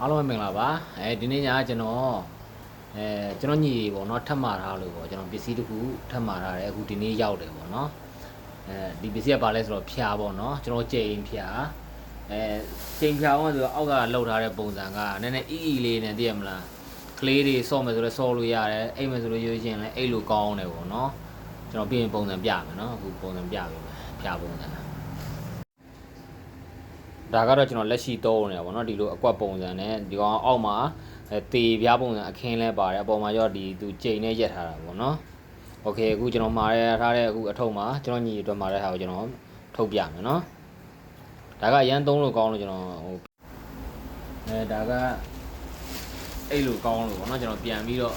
အားလုံးပဲမင်္ဂလာပါအဲဒီနေ့ညကကျွန်တော်အဲကျွန်တော်ညီပေါ့နော်ထပ်မှာထားလို့ပေါ့ကျွန်တော်ပစ္စည်းတစ်ခုထပ်မှာထားတယ်အခုဒီနေ့ရောက်တယ်ပေါ့နော်အဲဒီပစ္စည်းကဘာလဲဆိုတော့ဖျားပေါ့နော်ကျွန်တော်ကြိမ်ဖျားအဲကြိမ်ဖျားကဆိုတော့အောက်ကလှုပ်ထားတဲ့ပုံစံကနည်းနည်းအီအီလေးနဲ့သိရမလားကလေးတွေစော့မယ်ဆိုတော့စော့လို့ရတယ်အိတ်မယ်ဆိုလို့ရွေးချင်းလည်းအိတ်လို့ကောင်းတယ်ပေါ့နော်ကျွန်တော်ပြင်ပုံစံပြမယ်နော်အခုပုံစံပြပေးမယ်ဖျားပုံစံ ဒါကတော့ကျွန်တော်လက်ရှိသုံးနေတာပေါ့နော်ဒီလိုအကွက်ပုံစံနဲ့ဒီကောင်အောက်မှာအဲတေပြားပုံစံအခင်းလဲပါတယ်အပေါ်မှာရောဒီသူကြိမ်နဲ့ရက်ထားတာပေါ့နော်โอเคအခုကျွန်တော်မှာရထားတဲ့အခုအထုပ်မှာကျွန်တော်ညီအတွက်မှာတဲ့ဟာကိုကျွန်တော်ထုတ်ပြမယ်နော်ဒါကရန်သုံးလို့ကောင်းလို့ကျွန်တော်ဟိုအဲဒါကအဲ့လိုကောင်းလို့ပေါ့နော်ကျွန်တော်ပြန်ပြီးတော့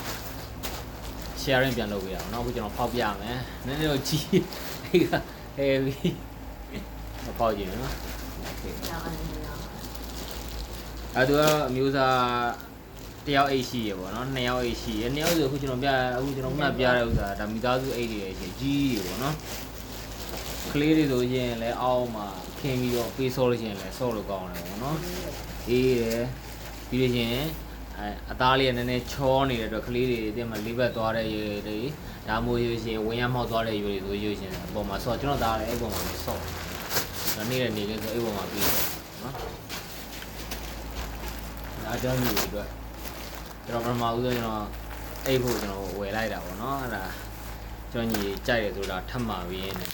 sharing ပြန်လုပ်ပေးရအောင်เนาะအခုကျွန်တော်ဖောက်ပြမယ်နည်းနည်းတော့ကြီးအဲ့က heavy မဖောက်ကြည့်နော် okay အဲသူကအမျိုးသားတယောက်အိတ်ရှိရပေါ့နော်နှစ်ယောက်အိတ်ရှိရနှစ်ယောက်ဆိုအခုကျွန်တော်ပြအခုကျွန်တော်မှတ်ပြတဲ့ဥစ္စာဒါမိသားစုအိတ်တွေရှိကြီးတွေပေါ့နော်ကလေးတွေဆိုရင်လည်းအောက်မှာခင်းပြီးတော့ပေးဆောလို့ရှိရင်လည်းဆော့လို့ကောင်းတယ်ပေါ့နော်အေးတယ်ပြီးလို့ရှိရင်အဲအသားလေးကနည်းနည်းချောနေတဲ့အတွက်ကလေးတွေတင်မှာလေးဘက်သွားတဲ့ရေတွေဒါမှမဟုတ်ရွေးရှင်ဝင်းရမောက်သွားတဲ့ရေတွေဆိုရွေးရှင်အပေါ်မှာဆော့ကျွန်တော်သားလည်းအဲ့ပေါ်မှာဆော့ ဒါနေတဲ့နေလေးဆိုအဲ့ပေါ်မှာပြီးဆော့နော်ဒါကျွန်တော်ညီတွေအတွက်ကျွန်တော်ပထမဦးဆုံးကျွန်တော်အိတ်ဖို့ကျွန်တော်ဝယ်လိုက်တာပေါ့နော်အဲ့ဒါကျွန်တော်ညီကြိုက်တယ်ဆိုတာထပ်မှာပြီးရင်လည်း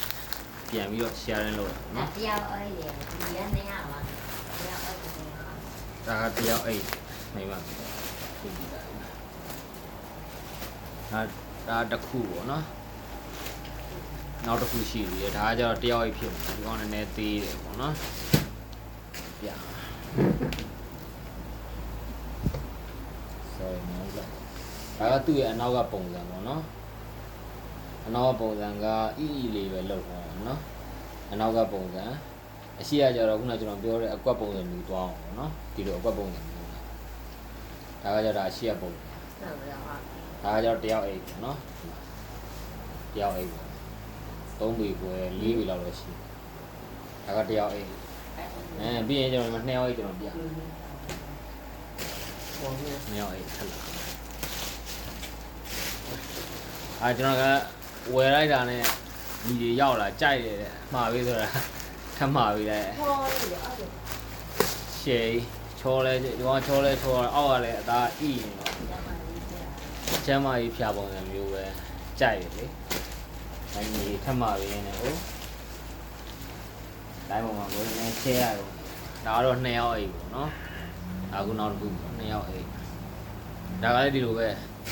ပြန်ပြီးတော့ sharing လုပ်တာပေါ့နော်တရားအဲ့ဒီဒီရနေရပါတရားအဲ့ဒီဒါကတယောက်အိတ်နိုင်ပါပြီခုကြည့်တာဒါဒါတစ်ခုပေါ့နော် နောက်တစ်ခုရှိသေးတယ်ဒါကကျတော့တယောက်အိတ်ဖြစ်မှာဒီကောင်နည်းနည်းသေးတယ်ပေါ့နော်ပြဆိုရင်တော့ဒါကသူ့ရဲ့အနောက်ကပုံစံပေါ့နော်အနောက်ကပုံစံကအီအီလေးပဲလောက်ထားတာနော်အနောက်ကပုံစံအရှိရကြတော့ခုနကကျွန်တော်ပြောတဲ့အကွက်ပုံစံမျိုးသွားအောင်ပေါ့နော်ဒီလိုအကွက်ပုံစံမျိုးဒါကကြတော့အရှိရပုံစံဟုတ်ပါတော့ဒါကကျတော့တယောက်အိတ်ပေါ့နော်တယောက်အိတ် ပေါ့သုံးပေကွယ်လေးပေလောက်တော့ရှိတယ်ဒါကတယောက်အိတ်အဲပြီးရင်ကျွန်တော်ဒီမှာနှစ်ယောက်အိတ်ကျွန်တော်ပြနှစ်ယောက်အိတ်ထက်လာအာကျွန်တော်ကဝယ်လိုက်တာနဲ့ဒီတွေရောက်လာကြိုက်တယ်တဲ့မှားပြီဆိုတာထပ်မှားပြီတဲ့ဟောရအဲ့ဒီရှေးချောလဲဒီကောင်ချောလဲချောအောက်ကလည်းအသားအီးနေတော့ကျမ်းမာရေးဖြာပုံစံမျိုးပဲကြိုက်တယ်လေ။ အဲ့ဒီထပ်မှာပဲနေဟုတ်။တိုင်းပေါ်မှာကိုယ်နဲ့ share ရတော့ဒါကတော့2ယောက်အိတ်ပေါ့နော်။ဒါကနောက်တစ်ခု2ယောက်အိတ်။ဒါကလည်းဒီလိုပဲ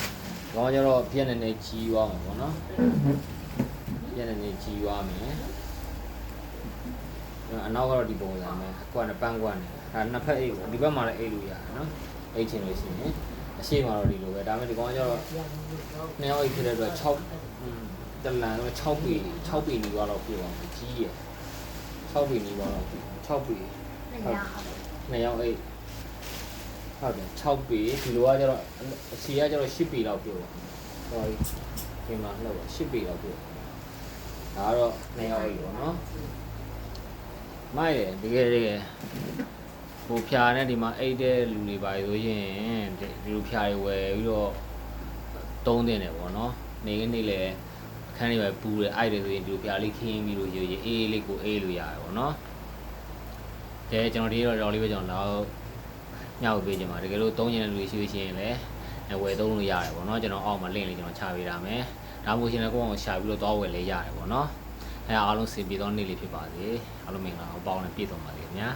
။ကောင်းကြတော့ပြက်နေနေကြီးသွားမှာပေါ့နော်။ပြက်နေနေကြီးသွားမယ်။အနောက်ကတော့ဒီပုံစံပဲ။ကွက်နဲ့ပန်းကွက်နဲ့။ဒါနှစ်ဖက်အိတ်ပေါ့။ဒီဘက်မှာလည်းအိတ်လို့ရတယ်နော်။အိတ်ချင်လို့ရှိရင်အရှိမှာတော့ဒီလိုပဲဒါပေမဲ့ဒီကောင်ကကျတော့နှစ်ယောက်အိတ်ဖြစ်တဲ့အတွက်6อืม တလန်တော့6ပေ6ပေနီးပါတော့ပြပါမယ်ကြီးရယ်6ပေနီးပါတော့6ပေနေရနှစ်ယောက်အိတ်ဟုတ်တယ်6ပေဒီလိုကကျတော့အစီကကျတော့10ပေလောက်ပြပါဟောဒီမှာလောက်ပါ10ပေလောက်ပြဒါကတော့နှစ်ယောက်အိတ်ပေါ့နော်မိုက်တယ်တကယ်တကယ်ဟိုဖြာနဲ့ဒီမှာအိတ်တဲ့လူတွေပါဆိုရင်ဒီလိုဖြာတွေဝယ်ပြီးတော့သုံးတင်တယ်ပေါ့နော်နေကနေလေ အခန်းလေးပဲပူတယ်အိုက်တယ်ဆိုရင်ဒီလိုပြားလေးခင်းပြီးလို့ရေရေအေးလေးကိုအေးလို့ရတယ်ပေါ့နော်ကဲကျွန်တော်ဒီတော့တော်လေးပဲကျွန်တော်တော့ညောက်ပေးကြပါတကယ်လို့သုံးကျင်တဲ့လူတွေရှိလို့ရှိရင်လည်းဝယ်သုံးလို့ရတယ်ပေါ့နော်ကျွန်တော်အောက်မှာ link လေးကျွန်တော်ချပေးတာမယ်ဒါမှမဟုတ်ရှင်လည်းကိုယ့်အောင်ရှာပြီးတော့သွားဝယ်လေးရတယ်ပေါ့နော်အဲအားလုံးစင်ပြေသောနေ့လေးဖြစ်ပါစေအားလုံးမင်္ဂလာအောင်ပေါင်းနဲ့ပြည့်စုံပါစေခင်ဗျာ